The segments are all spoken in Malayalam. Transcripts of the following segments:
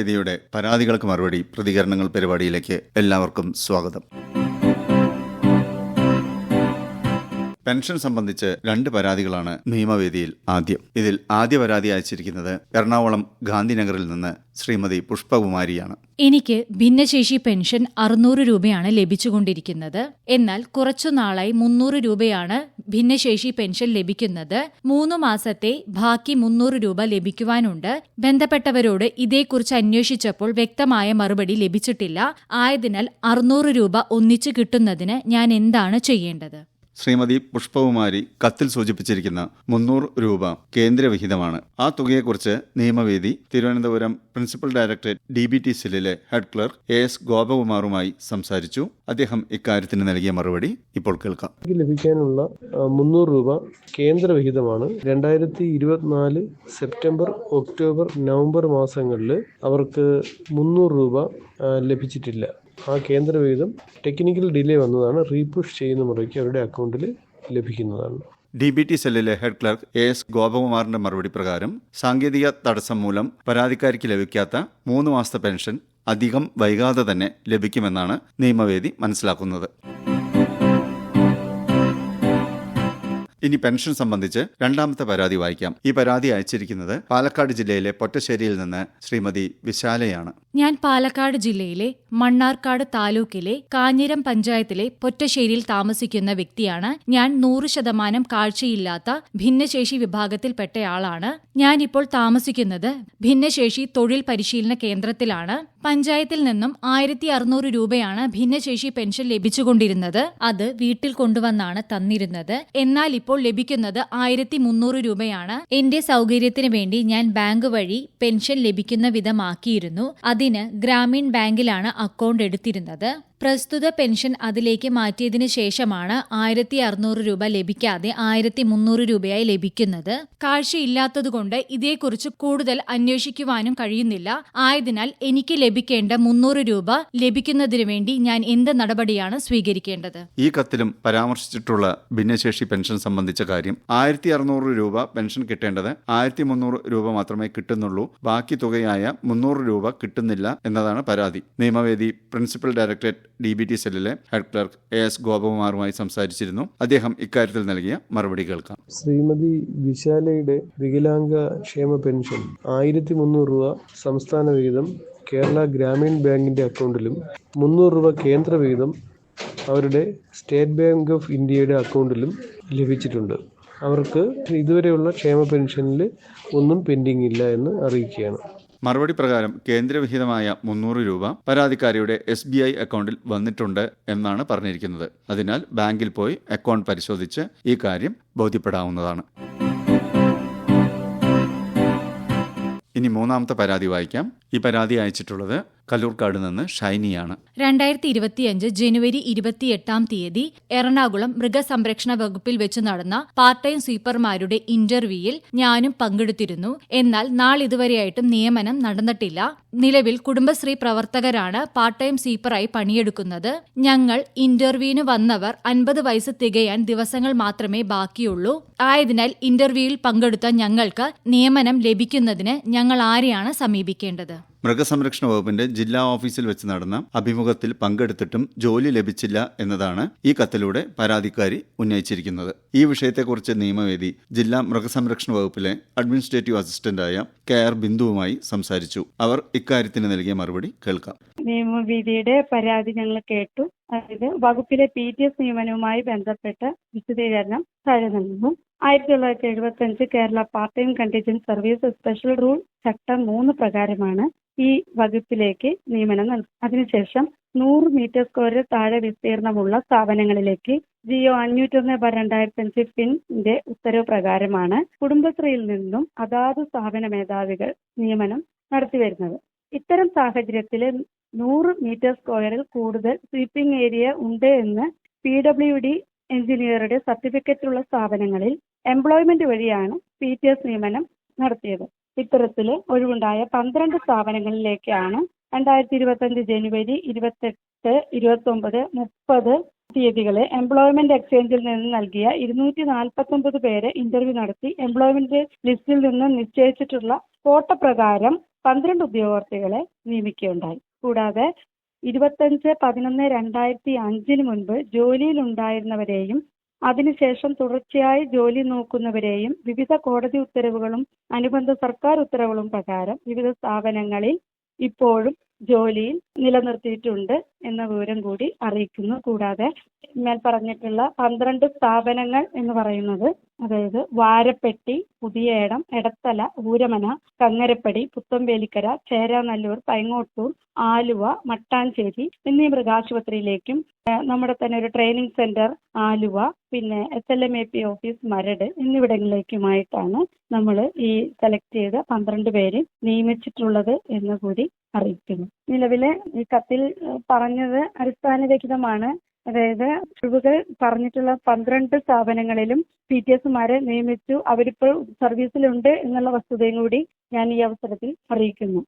നിയമവേദിയുടെ പരാതികൾക്ക് മറുപടി പ്രതികരണങ്ങൾ പരിപാടിയിലേക്ക് എല്ലാവർക്കും സ്വാഗതം. പെൻഷൻ സംബന്ധിച്ച് രണ്ട് പരാതികളാണ് നിയമവേദിയിൽ ആദ്യം. ഇതിൽ ആദ്യ പരാതി അയച്ചിരിക്കുന്നത് എറണാകുളം ഗാന്ധിനഗറിൽ നിന്ന് ശ്രീമതി പുഷ്പകുമാരിയാണ്. എനിക്ക് ഭിന്നശേഷി പെൻഷൻ അറുന്നൂറ് രൂപയാണ് ലഭിച്ചുകൊണ്ടിരിക്കുന്നത്. എന്നാൽ കുറച്ചു നാളായി മുന്നൂറ് രൂപയാണ് ഭിന്നശേഷി പെൻഷൻ ലഭിക്കുന്നത് മൂന്ന് മാസത്തെ ബാക്കി മുന്നൂറ് രൂപ ലഭിക്കുവാനുണ്ട്. ബന്ധപ്പെട്ടവരോട് ഇതേക്കുറിച്ച് അന്വേഷിച്ചപ്പോൾ വ്യക്തമായ മറുപടി ലഭിച്ചിട്ടില്ല. ആയതിനാൽ അറുന്നൂറ് രൂപ ഒന്നിച്ചു കിട്ടുന്നതിന് ഞാൻ എന്താണ് ചെയ്യേണ്ടത്? ശ്രീമതി പുഷ്പകുമാരി കത്തിൽ സൂചിപ്പിച്ചിരിക്കുന്ന മുന്നൂറ് രൂപ കേന്ദ്രവിഹിതമാണ്. ആ തുകയെക്കുറിച്ച് Niyamavedi Thiruvananthapuram principal directorate D B T സെല്ലിലെ ഹെഡ് ക്ലർക്ക് എ എസ് ഗോപകുമാറുമായി സംസാരിച്ചു. അദ്ദേഹം ഇക്കാര്യത്തിന് നൽകിയ മറുപടി ഇപ്പോൾ കേൾക്കാം. ലഭിക്കാനുള്ള മുന്നൂറ് രൂപ കേന്ദ്രവിഹിതമാണ്. രണ്ടായിരത്തി ഇരുപത്തിനാല് സെപ്റ്റംബർ ഒക്ടോബർ നവംബർ മാസങ്ങളിൽ അവർക്ക് മുന്നൂറ് രൂപ ലഭിച്ചിട്ടില്ല. ആ കേന്ദ്ര കേന്ദ്രവിഹിതം ടെക്നിക്കൽ ഡിലേ വന്നതാണ്. റീപുഷ് ചെയ്യുന്ന മുറയ്ക്ക് അവരുടെ അക്കൗണ്ടിൽ ലഭിക്കുന്നതാണ്. ഡി ബി ടി സെല്ലിലെ ഹെഡ് ക്ലർക്ക് എ എസ് ഗോപകുമാറിന്റെ മറുപടി പ്രകാരം സാങ്കേതിക തടസ്സം മൂലം പരാതിക്കാരിക്ക് ലഭിക്കാത്ത മൂന്ന് മാസത്തെ പെൻഷൻ അധികം വൈകാതെ തന്നെ ലഭിക്കുമെന്നാണ് നിയമവേദി മനസ്സിലാക്കുന്നത്. ഇനി പെൻഷൻ സംബന്ധിച്ച് രണ്ടാമത്തെ പരാതി വായിക്കാം. ഈ പരാതി അയച്ചിരിക്കുന്നത് പാലക്കാട് ജില്ലയിലെ പൊറ്റശ്ശേരിയിൽ നിന്ന് ശ്രീമതി വിശാലയാണ്. ഞാൻ പാലക്കാട് ജില്ലയിലെ മണ്ണാർക്കാട് താലൂക്കിലെ കാഞ്ഞിരം പഞ്ചായത്തിലെ പൊറ്റശ്ശേരിയിൽ താമസിക്കുന്ന വ്യക്തിയാണ് ഞാൻ നൂറ് ശതമാനം കാഴ്ചയില്ലാത്ത ഭിന്നശേഷി വിഭാഗത്തിൽപ്പെട്ടയാളാണ്. ഞാനിപ്പോൾ താമസിക്കുന്നത് ഭിന്നശേഷി തൊഴിൽ പരിശീലന കേന്ദ്രത്തിലാണ്. പഞ്ചായത്തിൽ നിന്നും ആയിരത്തി അറുന്നൂറ് രൂപയാണ് ഭിന്നശേഷി പെൻഷൻ ലഭിച്ചുകൊണ്ടിരുന്നത്. അത് വീട്ടിൽ കൊണ്ടുവന്നാണ് തന്നിരുന്നത്. എന്നാൽ ഇപ്പോൾ ലഭിക്കുന്നത് ആയിരത്തി മുന്നൂറ് രൂപയാണ്. എന്റെ സൗകര്യത്തിന് വേണ്ടി ഞാൻ ബാങ്ക് വഴി പെൻഷൻ ലഭിക്കുന്ന വിധമാക്കിയിരുന്നു. അതിന് ഗ്രാമീൺ ബാങ്കിലാണ് അക്കൗണ്ട് എടുത്തിരുന്നത്. പ്രസ്തുത പെൻഷൻ അതിലേക്ക് മാറ്റിയതിനു ശേഷമാണ് ആയിരത്തി അറുന്നൂറ് രൂപ ലഭിക്കാതെ ആയിരത്തി മുന്നൂറ് രൂപയായി ലഭിക്കുന്നത്. കാഴ്ചയില്ലാത്തതുകൊണ്ട് ഇതേക്കുറിച്ച് കൂടുതൽ അന്വേഷിക്കുവാനും കഴിയുന്നില്ല. ആയതിനാൽ എനിക്ക് ലഭിക്കേണ്ട മുന്നൂറ് രൂപ ലഭിക്കുന്നതിനു വേണ്ടി ഞാൻ എന്ത് നടപടിയാണ് സ്വീകരിക്കേണ്ടത്? ഈ കത്തിലും പരാമർശിച്ചിട്ടുള്ള ഭിന്നശേഷി പെൻഷൻ സംബന്ധിച്ച കാര്യം ആയിരത്തി അറുന്നൂറ് രൂപ പെൻഷൻ കിട്ടേണ്ടത് ആയിരത്തി മുന്നൂറ് രൂപ മാത്രമേ കിട്ടുന്നുള്ളൂ. ബാക്കി തുകയായ മുന്നൂറ് രൂപ കിട്ടുന്നില്ല എന്നതാണ് പരാതി. Niyamavedi principal directorate D B T സെല്ലിലെ ഹെഡ് ക്ലർക്ക് എ എസ് ഗോപകുമാറുമായി സംസാരിച്ചിരുന്നു. അദ്ദേഹം ഇക്കാര്യത്തിൽ നൽകിയ മറുപടി കേൾക്കാം. ശ്രീമതി വിശാലയുടെ വികലാംഗ ക്ഷേമ പെൻഷൻ ആയിരത്തി മുന്നൂറ് രൂപ സംസ്ഥാന വിഹിതം കേരള ഗ്രാമീൺ ബാങ്കിന്റെ അക്കൗണ്ടിലും മുന്നൂറ് രൂപ കേന്ദ്ര വിഹിതം അവരുടെ സ്റ്റേറ്റ് ബാങ്ക് ഓഫ് ഇന്ത്യയുടെ അക്കൗണ്ടിലും ലഭിച്ചിട്ടുണ്ട്. അവർക്ക് ഇതുവരെയുള്ള ക്ഷേമ പെൻഷനിൽ ഒന്നും പെൻഡിംഗ് ഇല്ല എന്ന് അറിയിക്കുകയാണ്. മറുപടി പ്രകാരം കേന്ദ്രവിഹിതമായ മുന്നൂറ് രൂപ പരാതിക്കാരിയുടെ എസ് ബി ഐ അക്കൗണ്ടിൽ വന്നിട്ടുണ്ട് എന്നാണ് പറഞ്ഞിരിക്കുന്നത്. അതിനാൽ ബാങ്കിൽ പോയി അക്കൗണ്ട് പരിശോധിച്ച് ഈ കാര്യം ബോധ്യപ്പെടാവുന്നതാണ്. ഇനി മൂന്നാമത്തെ പരാതി വായിക്കാം. ഈ പരാതി അയച്ചിട്ടുള്ളത് കല്ലൂർക്കാട് നിന്ന് ഷൈനിയാണ്. രണ്ടായിരത്തി ഇരുപത്തിയഞ്ച് ജനുവരി ഇരുപത്തിയെട്ടാം തീയതി എറണാകുളം മൃഗസംരക്ഷണ വകുപ്പിൽ വെച്ച് നടന്ന പാർട്ട് ടൈം സ്വീപ്പർമാരുടെ ഇന്റർവ്യൂയിൽ ഞാനും പങ്കെടുത്തിരുന്നു. എന്നാൽ നാളിതുവരെയായിട്ടും നിയമനം നടന്നിട്ടില്ല. നിലവിൽ കുടുംബശ്രീ പ്രവർത്തകരാണ് പാർട്ട് ടൈം സ്വീപ്പറായി പണിയെടുക്കുന്നത്. ഞങ്ങൾ ഇന്റർവ്യൂവിന് വന്നവർ അൻപത് വയസ്സ് തികയാൻ ദിവസങ്ങൾ മാത്രമേ ബാക്കിയുള്ളൂ. ആയതിനാൽ ഇന്റർവ്യൂവിൽ പങ്കെടുത്ത ഞങ്ങൾക്ക് നിയമനം ലഭിക്കുന്നതിന് ഞങ്ങൾ ആരെയാണ് സമീപിക്കേണ്ടത്? മൃഗസംരക്ഷണ വകുപ്പിന്റെ ജില്ലാ ഓഫീസിൽ വെച്ച് നടന്ന അഭിമുഖത്തിൽ പങ്കെടുത്തിട്ടും ജോലി ലഭിച്ചില്ല എന്നതാണ് ഈ കത്തിലൂടെ പരാതിക്കാരി ഉന്നയിച്ചിരിക്കുന്നത്. ഈ വിഷയത്തെക്കുറിച്ച് നിയമവേദി ജില്ലാ മൃഗസംരക്ഷണ വകുപ്പിലെ അഡ്മിനിസ്ട്രേറ്റീവ് അസിസ്റ്റന്റായ കെ ആർ ബിന്ദുവുമായി സംസാരിച്ചു. അവർ ഇക്കാര്യത്തിന് നൽകിയ മറുപടി കേൾക്കാം. നിയമവേദിയുടെ പരാതി ഞങ്ങൾ കേട്ടു. അതായത് വകുപ്പിലെ പി ടി എസ് നിയമനവുമായി ബന്ധപ്പെട്ട വിശദീകരണം താഴെ നൽകുന്നു. ആയിരത്തി തൊള്ളായിരത്തി എഴുപത്തി അഞ്ച് Kerala part time contingent service special rule ചട്ടം മൂന്ന് പ്രകാരമാണ് ഈ വകുപ്പിലേക്ക് നിയമനം നൽകും. അതിനുശേഷം നൂറ് മീറ്റർ സ്ക്വയറിൽ താഴെ വിസ്തീർണമുള്ള സ്ഥാപനങ്ങളിലേക്ക് ജിയോ അഞ്ഞൂറ്റൊന്ന് ബർ രണ്ടായിരത്തി അഞ്ച് ഫിന്റെ ഉത്തരവ് പ്രകാരമാണ് കുടുംബശ്രീയിൽ നിന്നും അതാത് സ്ഥാപന മേധാവികൾ നിയമനം നടത്തിവരുന്നത് ഇത്തരം സാഹചര്യത്തിൽ നൂറ് മീറ്റർ സ്ക്വയറിൽ കൂടുതൽ സ്വീപ്പിംഗ് ഏരിയ ഉണ്ട് എന്ന് പി ഡബ്ല്യു ഡി എഞ്ചിനീയറുടെ സർട്ടിഫിക്കറ്റുള്ള സ്ഥാപനങ്ങളിൽ എംപ്ലോയ്മെന്റ് വഴിയാണ് പി ടി എസ് നിയമനം നടത്തിയത്. ഇത്തരത്തിൽ ഒഴിവുണ്ടായ പന്ത്രണ്ട് സ്ഥാപനങ്ങളിലേക്കാണ് രണ്ടായിരത്തി ഇരുപത്തഞ്ച് ജനുവരി ഇരുപത്തെട്ട് ഇരുപത്തൊമ്പത് മുപ്പത് തീയതികളിൽ എംപ്ലോയ്മെന്റ് എക്സ്ചേഞ്ചിൽ നിന്ന് നൽകിയ ഇരുന്നൂറ്റി നാൽപ്പത്തൊമ്പത് പേരെ ഇന്റർവ്യൂ നടത്തി എംപ്ലോയ്മെന്റ് ലിസ്റ്റിൽ നിന്ന് നിശ്ചയിച്ചിട്ടുള്ള കോട്ട പ്രകാരം പന്ത്രണ്ട് ഉദ്യോഗാർത്ഥികളെ നിയമിക്കുകയുണ്ടായി. കൂടാതെ ഇരുപത്തഞ്ച് പതിനൊന്ന് രണ്ടായിരത്തി അഞ്ചിന് മുൻപ് ജോലിയിലുണ്ടായിരുന്നവരെയും അതിനുശേഷം തുടർച്ചയായി ജോലി നോക്കുന്നവരെയും വിവിധ കോടതി ഉത്തരവുകളും അനുബന്ധ സർക്കാർ ഉത്തരവുകളും പ്രകാരം വിവിധ സ്ഥാപനങ്ങളിൽ ഇപ്പോഴും ജോലിയിൽ നിലനിർത്തിയിട്ടുണ്ട് എന്ന വിവരം കൂടി അറിയിക്കുന്നു. കൂടാതെ മേൽ പറഞ്ഞിട്ടുള്ള പന്ത്രണ്ട് സ്ഥാപനങ്ങൾ എന്ന് പറയുന്നത് അതായത് വാരപ്പെട്ടി പുതിയേടം എടത്തല ഊരമന കങ്ങരപ്പടി പുത്തമ്പേലിക്കര ചേരാനല്ലൂർ പൈങ്ങോട്ടൂർ ആലുവ മട്ടാഞ്ചേരി എന്നീ മൃഗാശുപത്രിയിലേക്കും നമ്മുടെ തന്നെ ഒരു ട്രെയിനിങ് സെന്റർ ആലുവ പിന്നെ S L M A P office Maradu എന്നിവിടങ്ങളിലേക്കുമായിട്ടാണ് നമ്മൾ ഈ സെലക്ട് ചെയ്ത പന്ത്രണ്ട് പേരെ നിയമിച്ചിട്ടുള്ളത് എന്ന് കൂടി അറിയിക്കുന്നു. നിലവിലെ ഈ കത്തിൽ പറഞ്ഞത് അടിസ്ഥാനരഹിതമാണ്. അതായത് ഒഴിവുകൾ പറഞ്ഞിട്ടുള്ള പന്ത്രണ്ട് സ്ഥാപനങ്ങളിലും പി ടി എസുമാരെ നിയമിച്ചു. അവരിപ്പോൾ സർവീസിലുണ്ട് എന്നുള്ള വസ്തുതയും കൂടി ഞാൻ ഈ അവസരത്തിൽ അറിയിക്കുന്നു.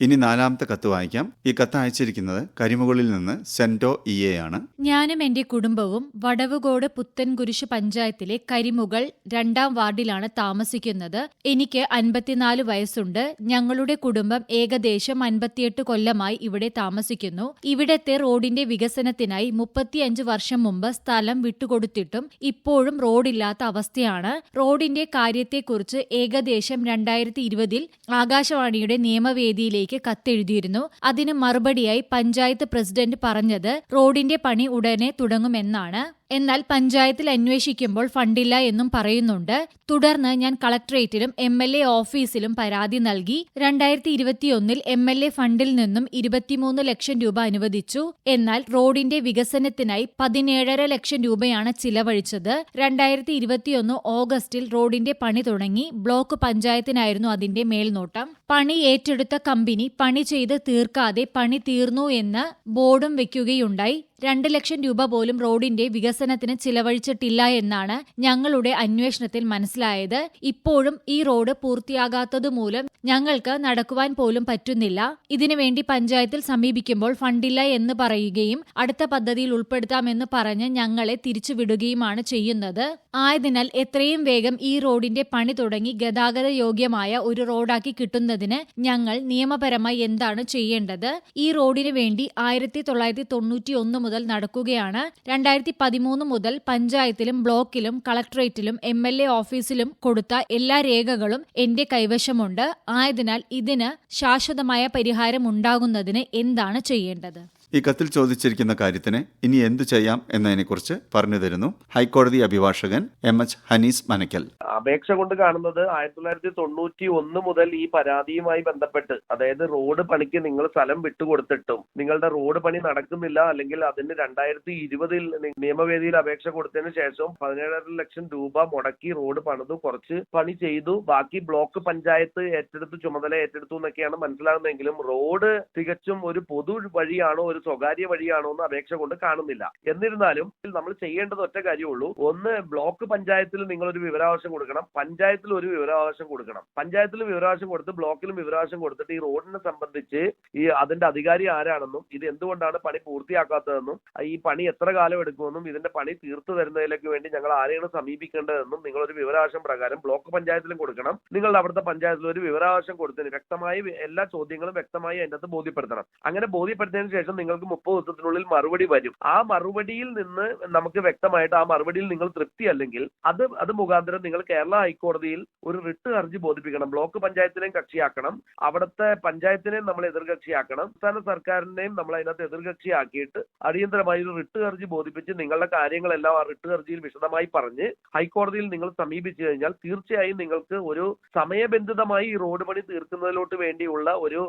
ഇനി നാലാമത്തെ കത്ത് വായിക്കാം. ഈ കത്ത് അയച്ചിരിക്കുന്നത് കരിമുകളിൽ നിന്ന് സെന്റോ ഇ എ ആണ് ഞാനും എന്റെ കുടുംബവും വടവുകോട് പുത്തൻകുരിശ് പഞ്ചായത്തിലെ കരിമുകൾ രണ്ടാം വാർഡിലാണ് താമസിക്കുന്നത്. എനിക്ക് അൻപത്തിനാല് വയസ്സുണ്ട്. ഞങ്ങളുടെ കുടുംബം ഏകദേശം അൻപത്തിയെട്ട് കൊല്ലമായി ഇവിടെ താമസിക്കുന്നു. ഇവിടത്തെ റോഡിന്റെ വികസനത്തിനായി മുപ്പത്തിയഞ്ച് വർഷം മുമ്പ് സ്ഥലം വിട്ടുകൊടുത്തിട്ടും ഇപ്പോഴും റോഡില്ലാത്ത അവസ്ഥയാണ്. റോഡിന്റെ കാര്യത്തെക്കുറിച്ച് ഏകദേശം രണ്ടായിരത്തി ഇരുപതിൽ ആകാശവാണിയുടെ നിയമവേദിയിലേക്ക് കത്തെഴുതിയിരുന്നു. അതിന് മറുപടിയായി പഞ്ചായത്ത് പ്രസിഡന്റ് പറഞ്ഞത് റോഡിന്റെ പണി ഉടനെ തുടങ്ങുമെന്നാണ്. എന്നാൽ പഞ്ചായത്തിൽ അന്വേഷിക്കുമ്പോൾ ഫണ്ടില്ല എന്നും പറയുന്നുണ്ട്. തുടർന്ന് ഞാൻ കളക്ടറേറ്റിലും എം എൽ എ ഓഫീസിലും പരാതി നൽകി. രണ്ടായിരത്തി ഇരുപത്തിയൊന്നിൽ എം എൽ എ ഫണ്ടിൽ നിന്നും ഇരുപത്തിമൂന്ന് ലക്ഷം രൂപ അനുവദിച്ചു. എന്നാൽ റോഡിന്റെ വികസനത്തിനായി പതിനേഴര ലക്ഷം രൂപയാണ് ചിലവഴിച്ചത്. രണ്ടായിരത്തി ഇരുപത്തിയൊന്ന് ഓഗസ്റ്റിൽ റോഡിന്റെ പണി തുടങ്ങി. ബ്ലോക്ക് പഞ്ചായത്തിനായിരുന്നു അതിന്റെ മേൽനോട്ടം. പണി ഏറ്റെടുത്ത കമ്പനി പണി ചെയ്ത് തീർക്കാതെ പണി തീർന്നു എന്ന് ബോർഡും വെക്കുകയുണ്ടായി. രണ്ട് ലക്ഷം രൂപ പോലും റോഡിന്റെ വികസനത്തിന് ചിലവഴിച്ചിട്ടില്ല എന്നാണ് ഞങ്ങളുടെ അന്വേഷണത്തിൽ മനസ്സിലായത്. ഇപ്പോഴും ഈ റോഡ് പൂർത്തിയാകാത്തതുമൂലം ഞങ്ങൾക്ക് നടക്കുവാൻ പോലും പറ്റുന്നില്ല. ഇതിനുവേണ്ടി പഞ്ചായത്തിൽ സമീപിക്കുമ്പോൾ ഫണ്ടില്ല എന്ന് പറയുകയും അടുത്ത പദ്ധതിയിൽ ഉൾപ്പെടുത്താമെന്ന് പറഞ്ഞ് ഞങ്ങളെ തിരിച്ചുവിടുകയുമാണ് ചെയ്യുന്നത്. ആയതിനാൽ എത്രയും വേഗം ഈ റോഡിന്റെ പണി തുടങ്ങി ഗതാഗത യോഗ്യമായ ഒരു റോഡാക്കി കിട്ടുന്നതിന് ഞങ്ങൾ നിയമപരമായി എന്താണ് ചെയ്യേണ്ടത്? ഈ റോഡിന് വേണ്ടി ആയിരത്തി തൊള്ളായിരത്തി തൊണ്ണൂറ്റി ഒന്ന് മുതൽ നടക്കുകയാണ്. രണ്ടായിരത്തി പതിമൂന്ന് മുതൽ പഞ്ചായത്തിലും ബ്ലോക്കിലും കളക്ടറേറ്റിലും എം എൽ എ ഓഫീസിലും കൊടുത്ത എല്ലാ രേഖകളും എന്റെ കൈവശമുണ്ട്. ആയതിനാൽ ഇതിന് ശാശ്വതമായ പരിഹാരം ഉണ്ടാകുന്നതിന് എന്താണ് ചെയ്യേണ്ടത്? ഈ കത്തിൽ ചോദിച്ചിരിക്കുന്ന കാര്യത്തിന് ഇനി എന്തു ചെയ്യാം എന്നതിനെക്കുറിച്ച് പറഞ്ഞു തരുന്നു ഹൈക്കോടതി അഭിഭാഷകൻ എം എച്ച് ഹനീസ് മനക്കൽ. അപേക്ഷ കൊണ്ട് കാണുന്നത് ആയിരത്തി തൊള്ളായിരത്തി തൊണ്ണൂറ്റി ഒന്ന് മുതൽ ഈ പരാതിയുമായി ബന്ധപ്പെട്ട് അതായത് റോഡ് പണിക്ക് നിങ്ങൾ സ്ഥലം വിട്ടുകൊടുത്തിട്ടും നിങ്ങളുടെ റോഡ് പണി നടക്കുന്നില്ല അല്ലെങ്കിൽ അതിന് രണ്ടായിരത്തി ഇരുപതിൽ നിയമവേദിയിൽ അപേക്ഷ കൊടുത്തതിന് ശേഷവും പതിനേഴര ലക്ഷം രൂപ മുടക്കി റോഡ് പണിതു കുറച്ച് പണി ചെയ്തു ബാക്കി ബ്ലോക്ക് പഞ്ചായത്ത് ഏറ്റെടുത്ത് ചുമതല ഏറ്റെടുത്തു എന്നൊക്കെയാണ് മനസ്സിലാകുന്നതെങ്കിലും റോഡ് തികച്ചും ഒരു പൊതു വഴിയാണോ ഒരു സ്വകാര്യ വഴിയാണോ എന്ന് അപേക്ഷ കൊണ്ട് കാണുന്നില്ല. എന്നിരുന്നാലും നമ്മൾ ചെയ്യേണ്ടത് ഒറ്റ കാര്യമുള്ളൂ. ഒന്ന് ബ്ലോക്ക് പഞ്ചായത്തിൽ നിങ്ങൾ ഒരു വിവരാവകാശം കൊടുക്കണം. പഞ്ചായത്തിൽ ഒരു വിവരാവകാശം കൊടുക്കണം. പഞ്ചായത്തിൽ വിവരാവകാശം കൊടുത്ത് ബ്ലോക്കിലും വിവരാവകാശം കൊടുത്തിട്ട് ഈ റോഡിനെ സംബന്ധിച്ച് ഈ അതിന്റെ അധികാരി ആരാണെന്നും ഇത് എന്തുകൊണ്ടാണ് പണി പൂർത്തിയാക്കാത്തതെന്നും ഈ പണി എത്ര കാലം എടുക്കുമെന്നും ഇതിന്റെ പണി തീർത്തു തരുന്നതിലേക്ക് വേണ്ടി ഞങ്ങൾ ആരെയാണ് സമീപിക്കേണ്ടതെന്നും ഒരു വിവരാവകാശം പ്രകാരം ബ്ലോക്ക് പഞ്ചായത്തിലും കൊടുക്കണം. നിങ്ങളുടെ അവിടുത്തെ പഞ്ചായത്തിൽ ഒരു വിവരാവകാശം കൊടുത്തതിന് വ്യക്തമായി എല്ലാ ചോദ്യങ്ങളും വ്യക്തമായി അതിന്റെ അകത്ത് ബോധ്യപ്പെടുത്തണം. അങ്ങനെ ബോധ്യപ്പെടുത്തിയതിനു ശേഷം നിങ്ങൾക്ക് മുപ്പത് ദിവസത്തിനുള്ളിൽ മറുപടി വരും. ആ മറുപടിയിൽ നിന്ന് നമുക്ക് വ്യക്തമായിട്ട് ആ മറുപടിയിൽ നിങ്ങൾ തൃപ്തി അല്ലെങ്കിൽ അത് അത് മുഖാന്തരം നിങ്ങൾ കേരള ഹൈക്കോടതിയിൽ ഒരു റിട്ട് ഹർജി ബോധിപ്പിക്കണം. ബ്ലോക്ക് പഞ്ചായത്തിനെയും കക്ഷിയാക്കണം. അവിടുത്തെ പഞ്ചായത്തിനെയും നമ്മൾ എതിർകക്ഷിയാക്കണം. സംസ്ഥാന സർക്കാരിനെയും നമ്മൾ അതിനകത്ത് എതിർകക്ഷിയാക്കിയിട്ട് അടിയന്തരമായി ഒരു റിട്ട് ഹർജി ബോധിപ്പിച്ച് നിങ്ങളുടെ കാര്യങ്ങളെല്ലാം ആ റിട്ട് ഹർജിയിൽ വിശദമായി പറഞ്ഞ് ഹൈക്കോടതിയിൽ നിങ്ങൾ സമീപിച്ചു കഴിഞ്ഞാൽ തീർച്ചയായും നിങ്ങൾക്ക് ഒരു സമയബന്ധിതമായി ഈ റോഡ് പണി തീർക്കുന്നതിലോട്ട് വേണ്ടിയുള്ള ഒരു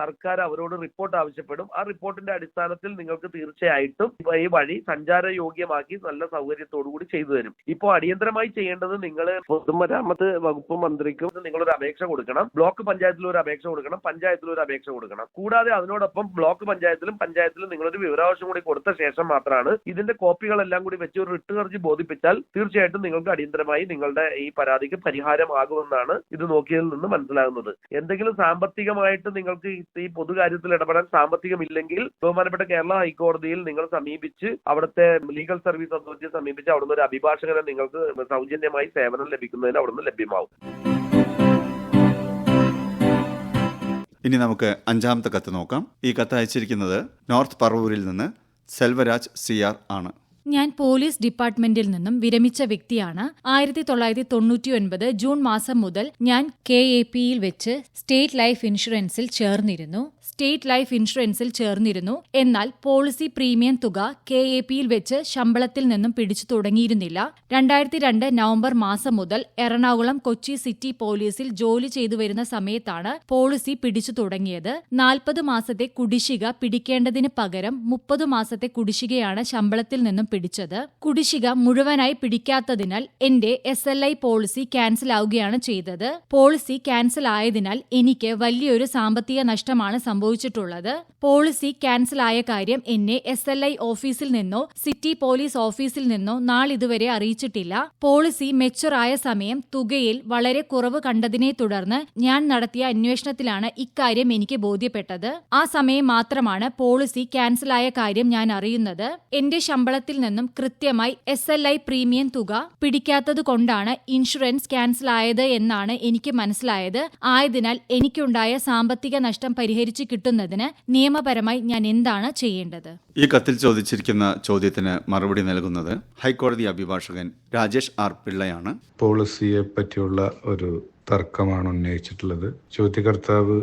സർക്കാർ അവരോട് റിപ്പോർട്ട് ആവശ്യപ്പെടും. ആ റിപ്പോർട്ടിന്റെ അടിസ്ഥാനത്തിൽ നിങ്ങൾക്ക് തീർച്ചയായിട്ടും ഈ വഴി സഞ്ചാരയോഗ്യമാക്കി നല്ല സൗകര്യത്തോടുകൂടി ചെയ്തു തരും. ഇപ്പോൾ അടിയന്തരമായി ചെയ്യേണ്ടത് നിങ്ങൾ പൊതുമരാമത്ത് വകുപ്പ് മന്ത്രിക്കും നിങ്ങളൊരു അപേക്ഷ കൊടുക്കണം. ബ്ലോക്ക് പഞ്ചായത്തിൽ ഒരു അപേക്ഷ കൊടുക്കണം. പഞ്ചായത്തിൽ ഒരു അപേക്ഷ കൊടുക്കണം. കൂടാതെ അതിനോടൊപ്പം ബ്ലോക്ക് പഞ്ചായത്തിലും പഞ്ചായത്തിലും നിങ്ങളൊരു വിവരാവശ്യം കൂടി കൊടുത്ത ശേഷം മാത്രമാണ് ഇതിന്റെ കോപ്പികളെല്ലാം കൂടി വെച്ച് ഒരു റിട്ട് ഹർജി ബോധിപ്പിച്ചാൽ തീർച്ചയായിട്ടും നിങ്ങൾക്ക് അടിയന്തരമായി നിങ്ങളുടെ ഈ പരാതിക്ക് പരിഹാരമാകുമെന്നാണ് ഇത് നോക്കിയതിൽ നിന്ന് മനസ്സിലാകുന്നത്. എന്തെങ്കിലും സാമ്പത്തികമായിട്ട് നിങ്ങൾക്ക് ഈ പൊതുകാര്യത്തിൽ ഇടപെടാൻ സാമ്പത്തികമില്ലെങ്കിൽ ബഹുമാനപ്പെട്ട കേരള ഹൈക്കോടതിയിൽ നിങ്ങൾ സമീപിച്ച് അവിടുത്തെ ലീഗൽ സർവീസ് അതോറിറ്റിയെ സമീപിച്ച് അവിടുന്ന് ഒരു അഭിഭാഷകനെ നിങ്ങൾക്ക് സൗജന്യമായി സേവനം ലഭിക്കുന്നതിന് അവിടുന്ന് ലഭ്യമാവും. ഇനി നമുക്ക് അഞ്ചാമത്തെ കത്ത് നോക്കാം. ഈ കത്ത് അയച്ചിരിക്കുന്നത് നോർത്ത് പറവൂരിൽ നിന്ന് സെൽവരാജ് സി ആർ ആണ്. ഞാൻ പോലീസ് ഡിപ്പാർട്ട്മെന്റിൽ നിന്നും വിരമിച്ച വ്യക്തിയാണ്. ആയിരത്തി തൊള്ളായിരത്തി തൊണ്ണൂറ്റി ഒൻപത് ജൂൺ മാസം മുതൽ ഞാൻ കെ എ പിയിൽ വെച്ച് സ്റ്റേറ്റ് ലൈഫ് ഇൻഷുറൻസിൽ ചേർന്നിരുന്നു. സ്റ്റേറ്റ് ലൈഫ് ഇൻഷുറൻസിൽ ചേർന്നിരുന്നു. എന്നാൽ പോളിസി പ്രീമിയം തുക കെ എ പിയിൽ വെച്ച് ശമ്പളത്തിൽ നിന്നും പിടിച്ചു തുടങ്ങിയിരുന്നില്ല. രണ്ടായിരത്തി രണ്ട് നവംബർ മാസം മുതൽ എറണാകുളം കൊച്ചി സിറ്റി പോലീസിൽ ജോലി ചെയ്തു വരുന്ന സമയത്താണ് പോളിസി പിടിച്ചു തുടങ്ങിയത്. നാൽപ്പത് മാസത്തെ കുടിശ്ശിക പിടിക്കേണ്ടതിന് പകരം മുപ്പത് മാസത്തെ കുടിശ്ശികയാണ് ശമ്പളത്തിൽ നിന്നും പിടിച്ചത്. കുടിശ്ശിക മുഴുവനായി പിടിക്കാത്തതിനാൽ എന്റെ S L I policy cancel ആവുകയാണ് ചെയ്തത്. പോളിസി ക്യാൻസൽ ആയതിനാൽ എനിക്ക് വലിയൊരു സാമ്പത്തിക നഷ്ടമാണ് സംഭവിച്ചിട്ടുള്ളത്. പോളിസി ക്യാൻസൽ ആയ കാര്യം എന്നെ എസ് എൽ ഐ ഓഫീസിൽ നിന്നോ സിറ്റി പോലീസ് ഓഫീസിൽ നിന്നോ നാളിതുവരെ അറിയിച്ചിട്ടില്ല. പോളിസി മെച്ചുറായ സമയം തുകയിൽ വളരെ കുറവ് കണ്ടതിനെ തുടർന്ന് ഞാൻ നടത്തിയ അന്വേഷണത്തിലാണ് ഇക്കാര്യം എനിക്ക് ബോധ്യപ്പെട്ടത്. ആ സമയം മാത്രമാണ് പോളിസി ക്യാൻസൽ ആയ കാര്യം ഞാൻ അറിയുന്നത്. എന്റെ ശമ്പളത്തിൽ നിന്നും കൃത്യമായി എസ് എൽ ഐ പ്രീമിയം തുക പിടിക്കാത്തത് കൊണ്ടാണ് ഇൻഷുറൻസ് ക്യാൻസൽ ആയത് എന്നാണ് എനിക്ക് മനസ്സിലായത്. ആയതിനാൽ എനിക്കുണ്ടായ സാമ്പത്തിക നഷ്ടം പരിഹരിച്ചു കിട്ടുന്നതിന് നിയമപരമായി ഞാൻ എന്താണ് ചെയ്യേണ്ടത്? ഈ കത്തിൽ ചോദിച്ചിരിക്കുന്ന ചോദ്യത്തിന് മറുപടി നൽകുന്നത് ഹൈക്കോടതി അഭിഭാഷകൻ രാജേഷ് ആർ പിള്ളയാണ്. പോളിസിയെ പറ്റിയുള്ള ഒരു തർക്കമാണ് ഉന്നയിച്ചിട്ടുള്ളത്. ചോദ്യകർത്താവ്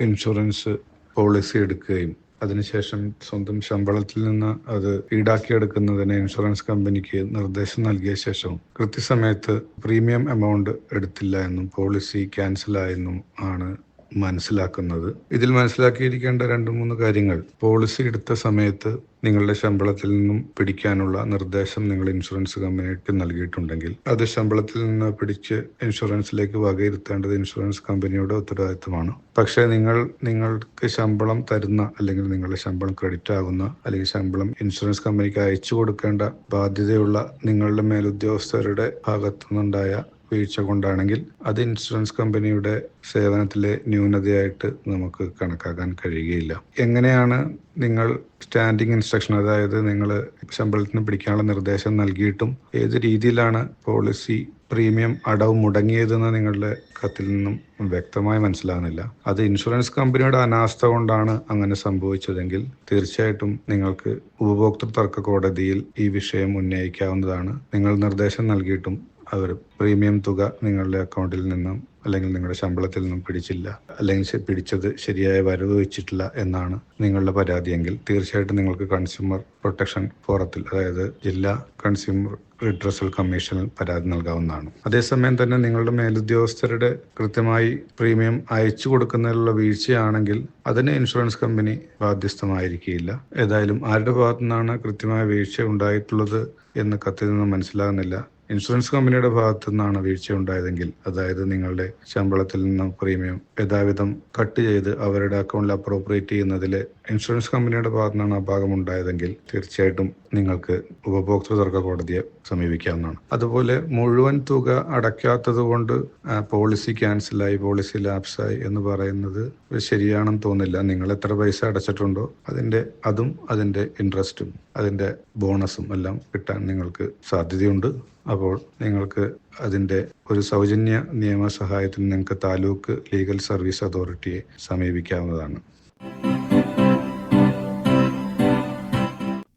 ഇൻഷുറൻസ് പോളിസി എടുക്കുകയും അതിനുശേഷം സ്വന്തം ശമ്പളത്തിൽ നിന്ന് അത് ഈടാക്കിയെടുക്കുന്നതിന് ഇൻഷുറൻസ് കമ്പനിക്ക് നിർദ്ദേശം നൽകിയ ശേഷവും കൃത്യസമയത്ത് പ്രീമിയം എമൗണ്ട് എടുത്തില്ല എന്നും പോളിസി ക്യാൻസൽ ആയെന്നും ആണ് മനസ്സിലാക്കുന്നത്. ഇതിൽ മനസ്സിലാക്കിയിരിക്കേണ്ട രണ്ട് മൂന്ന് കാര്യങ്ങൾ. പോളിസി എടുത്ത സമയത്ത് നിങ്ങളുടെ ശമ്പളത്തിൽ നിന്നും പിടിക്കാനുള്ള നിർദ്ദേശം നിങ്ങൾ ഇൻഷുറൻസ് കമ്പനിക്ക് നൽകിയിട്ടുണ്ടെങ്കിൽ അത് ശമ്പളത്തിൽ നിന്ന് പിടിച്ച് ഇൻഷുറൻസിലേക്ക് വകയിരുത്തേണ്ടത് ഇൻഷുറൻസ് കമ്പനിയുടെ ഉത്തരവാദിത്തമാണ്. പക്ഷേ നിങ്ങൾ നിങ്ങൾക്ക് ശമ്പളം തരുന്ന അല്ലെങ്കിൽ നിങ്ങളുടെ ശമ്പളം ക്രെഡിറ്റ് ആകുന്ന അല്ലെങ്കിൽ ശമ്പളം ഇൻഷുറൻസ് കമ്പനിക്ക് അയച്ചു കൊടുക്കേണ്ട ബാധ്യതയുള്ള നിങ്ങളുടെ മേലുദ്യോഗസ്ഥരുടെ ഭാഗത്തു നിന്നുണ്ടായ വീഴ്ച കൊണ്ടാണെങ്കിൽ അത് ഇൻഷുറൻസ് കമ്പനിയുടെ സേവനത്തിലെ ന്യൂനതയായിട്ട് നമുക്ക് കണക്കാക്കാൻ കഴിയുകയില്ല. എങ്ങനെയാണ് നിങ്ങൾ സ്റ്റാൻഡിങ് ഇൻസ്ട്രക്ഷൻ അതായത് നിങ്ങൾ ശമ്പളത്തിന് പിടിക്കാനുള്ള നിർദ്ദേശം നൽകിയിട്ടും ഏത് രീതിയിലാണ് പോളിസി പ്രീമിയം അടവ് മുടങ്ങിയതെന്ന് നിങ്ങളുടെ കത്തിൽ നിന്നും വ്യക്തമായി മനസ്സിലാകുന്നില്ല. അത് ഇൻഷുറൻസ് കമ്പനിയുടെ അനാസ്ഥ കൊണ്ടാണ് അങ്ങനെ സംഭവിച്ചതെങ്കിൽ തീർച്ചയായിട്ടും നിങ്ങൾക്ക് ഉപഭോക്തൃ തർക്ക കോടതിയിൽ ഈ വിഷയം ഉന്നയിക്കാവുന്നതാണ്. നിങ്ങൾ നിർദ്ദേശം നൽകിയിട്ടും അവർ പ്രീമിയം തുക നിങ്ങളുടെ അക്കൗണ്ടിൽ നിന്നും അല്ലെങ്കിൽ നിങ്ങളുടെ ശമ്പളത്തിൽ നിന്നും പിടിച്ചില്ല. അല്ലെങ്കിൽ പിടിച്ചത് ശരിയായ വരവ് വെച്ചിട്ടില്ല എന്നാണ് നിങ്ങളുടെ പരാതിയെങ്കിൽ തീർച്ചയായിട്ടും നിങ്ങൾക്ക് കൺസ്യൂമർ പ്രൊട്ടക്ഷൻ ഫോറത്തിൽ അതായത് ജില്ലാ കൺസ്യൂമർ റിഡ്രസൽ കമ്മീഷനിൽ പരാതി നൽകാവുന്നതാണ്. അതേസമയം തന്നെ നിങ്ങളുടെ മേലുദ്യോഗസ്ഥരുടെ കൃത്യമായി പ്രീമിയം അയച്ചു കൊടുക്കുന്നതിലുള്ള വീഴ്ചയാണെങ്കിൽ അതിന് ഇൻഷുറൻസ് കമ്പനി ബാധ്യസ്ഥമായിരിക്കില്ല ഏതായാലും ആരുടെ ഭാഗത്തു നിന്നാണ് കൃത്യമായ വീഴ്ച ഉണ്ടായിട്ടുള്ളത് എന്ന് കത്തിൽ നിന്ന് മനസ്സിലാകുന്നില്ല. ഇൻഷുറൻസ് കമ്പനിയുടെ ഭാഗത്തു നിന്നാണ് വീഴ്ച ഉണ്ടായതെങ്കിൽ അതായത് നിങ്ങളുടെ ശമ്പളത്തിൽ നിന്നും പ്രീമിയം യഥാവിധം കട്ട് ചെയ്ത് അവരുടെ അക്കൗണ്ടിൽ അപ്രോപ്രിയേറ്റ് ചെയ്യുന്നതിൽ ഇൻഷുറൻസ് കമ്പനിയുടെ ഭാഗത്തു നിന്നാണ് ആ ഭാഗം ഉണ്ടായതെങ്കിൽ തീർച്ചയായിട്ടും നിങ്ങൾക്ക് ഉപഭോക്തൃ തർക്ക കോടതിയെ സമീപിക്കാവുന്നതാണ്. അതുപോലെ മുഴുവൻ തുക അടയ്ക്കാത്തത് കൊണ്ട് പോളിസി ക്യാൻസലായി പോളിസി ലാപ്സായി എന്ന് പറയുന്നത് ശരിയാണെന്ന് തോന്നില്ല. നിങ്ങൾ എത്ര പൈസ അടച്ചിട്ടുണ്ടോ അതിന്റെ അതും അതിന്റെ ഇൻട്രസ്റ്റും അതിന്റെ ബോണസും എല്ലാം കിട്ടാൻ നിങ്ങൾക്ക് സാധ്യതയുണ്ട്. അപ്പോൾ നിങ്ങൾക്ക് അതിന്റെ ഒരു സൗജന്യ നിയമ സഹായത്തിന് നിങ്ങൾക്ക് താലൂക്ക് ലീഗൽ സർവീസ് അതോറിറ്റിയെ സമീപിക്കാവുന്നതാണ്.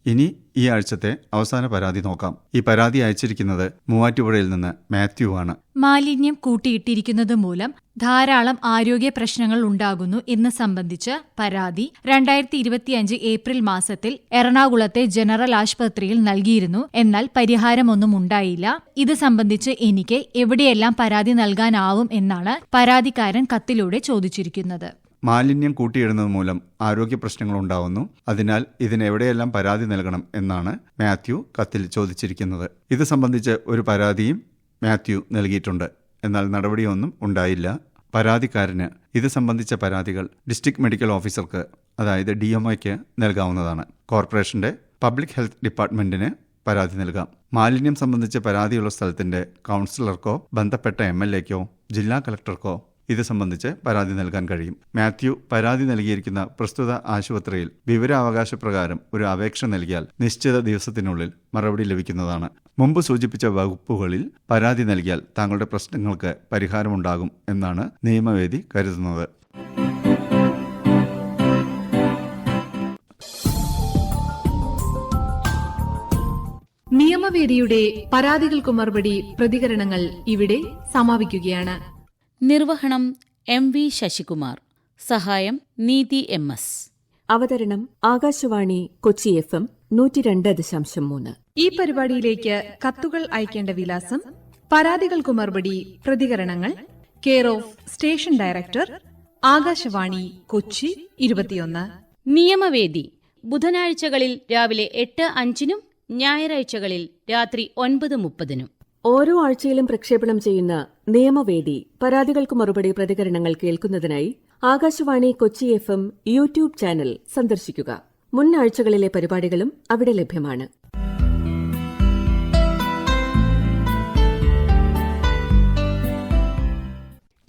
ഇനി ഈ ആഴ്ചത്തെ അവസാന പരാതി നോക്കാം. ഈ പരാതി അയച്ചിരിക്കുന്നത് മൂവാറ്റുപുഴയിൽ നിന്ന് മാത്യു ആണ്. മാലിന്യം കൂട്ടിയിട്ടിരിക്കുന്നത് മൂലം ധാരാളം ആരോഗ്യ പ്രശ്നങ്ങൾ ഉണ്ടാകുന്നു എന്ന് സംബന്ധിച്ച് പരാതി രണ്ടായിരത്തി ഇരുപത്തിയഞ്ച് ഏപ്രിൽ മാസത്തിൽ എറണാകുളത്തെ ജനറൽ ആശുപത്രിയിൽ നൽകിയിരുന്നു. എന്നാൽ പരിഹാരമൊന്നും ഉണ്ടായില്ല. ഇത് സംബന്ധിച്ച് എനിക്ക് എവിടെയെല്ലാം പരാതി നൽകാനാവും എന്നാണ് പരാതിക്കാരൻ കത്തിലൂടെ ചോദിച്ചിരിക്കുന്നത്. മാലിന്യം കൂട്ടിയിടുന്നത് മൂലം ആരോഗ്യ പ്രശ്നങ്ങൾ ഉണ്ടാവുന്നു. അതിനാൽ ഇതിനെവിടെയെല്ലാം പരാതി നൽകണം എന്നാണ് മാത്യു കത്തിൽ ചോദിച്ചിരിക്കുന്നത്. ഇത് സംബന്ധിച്ച് ഒരു പരാതിയും മാത്യു നൽകിയിട്ടുണ്ട്. എന്നാൽ നടപടിയൊന്നും ഉണ്ടായില്ല. പരാതിക്കാരന് ഇത് സംബന്ധിച്ച പരാതികൾ ഡിസ്ട്രിക്ട് മെഡിക്കൽ ഓഫീസർക്ക് അതായത് ഡി എം ഒയ്ക്ക് നൽകാവുന്നതാണ്. കോർപ്പറേഷന്റെ പബ്ലിക് ഹെൽത്ത് ഡിപ്പാർട്ട്മെന്റിന് പരാതി നൽകാം. മാലിന്യം സംബന്ധിച്ച് പരാതിയുള്ള സ്ഥലത്തിന്റെ കൗൺസിലർക്കോ ബന്ധപ്പെട്ട എം എൽ എക്കോ ജില്ലാ കളക്ടർക്കോ ഇത് സംബന്ധിച്ച് പരാതി നൽകാൻ കഴിയും. മാത്യു പരാതി നൽകിയിരിക്കുന്ന പ്രസ്തുത ആശുപത്രിയിൽ വിവരാവകാശ പ്രകാരം ഒരു അപേക്ഷ നൽകിയാൽ നിശ്ചിത ദിവസത്തിനുള്ളിൽ മറുപടി ലഭിക്കുന്നതാണ്. മുമ്പ് സൂചിപ്പിച്ച വകുപ്പുകളിൽ പരാതി നൽകിയാൽ താങ്കളുടെ പ്രശ്നങ്ങൾക്ക് പരിഹാരമുണ്ടാകും എന്നാണ് നിയമവേദി കരുതുന്നത്. നിയമവേദിയുടെ പരാതികൾക്ക് മറുപടി പ്രതികരണങ്ങൾ ഇവിടെ സമാപിക്കുകയാണ്. നിർവഹണം എം വി ശശികുമാർ. സഹായം നീതി എം എസ്. അവതരണം ആകാശവാണി കൊച്ചി എഫ് എം നൂറ്റി രണ്ട് ദശാംശം മൂന്ന്. ഈ പരിപാടിയിലേക്ക് കത്തുകൾ അയക്കേണ്ട വിലാസം പരാതികൾക്കു മറുപടി പ്രതികരണങ്ങൾ care of station director Akashvani Kochi ഇരുപത്തിയൊന്ന്. നിയമവേദി ബുധനാഴ്ചകളിൽ രാവിലെ എട്ട് അഞ്ചിനും ഞായറാഴ്ചകളിൽ രാത്രി ഒൻപത് മുപ്പതിനും. ഓരോ ആഴ്ചയിലും പ്രക്ഷേപണം ചെയ്യുന്ന നിയമവേദി പരാതികൾക്ക് മറുപടി പ്രതികരണങ്ങൾ കേൾക്കുന്നതിനായി Akashvani Kochi F M YouTube channel സന്ദർശിക്കുക. മുൻ ആഴ്ചകളിലെ പരിപാടികളും അവിടെ ലഭ്യമാണ്.